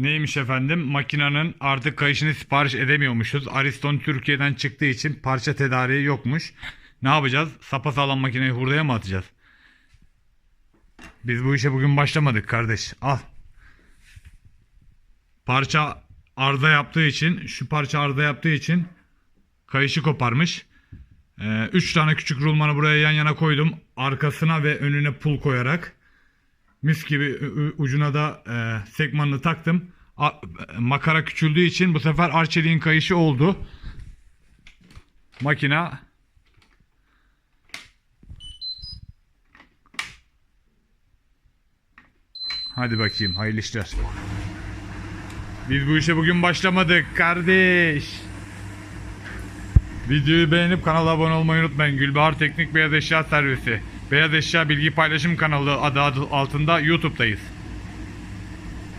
Neymiş efendim? Makinenin artık kayışını sipariş edemiyormuşuz. Ariston Türkiye'den çıktığı için parça tedariği yokmuş. Ne yapacağız? Sapasağlam makineyi hurdaya mı atacağız? Biz bu işe bugün başlamadık kardeş. Al. Parça arıza yaptığı için, şu parça arıza yaptığı için kayışı koparmış. 3 tane küçük rulmanı buraya yan yana koydum. Arkasına ve önüne pul koyarak. Mis gibi ucuna da e, sekmanını taktım. A- makara küçüldüğü için bu sefer Arçelik'in kayışı oldu. Makina Hadi bakayım hayırlı işler. Biz bu işe bugün başlamadık kardeş. Videoyu beğenip kanala abone olmayı unutmayın. Gülbahar Teknik Beyaz Eşya Servisi. Beyaz Eşya Bilgi Paylaşım kanalı adı altında YouTube'dayız.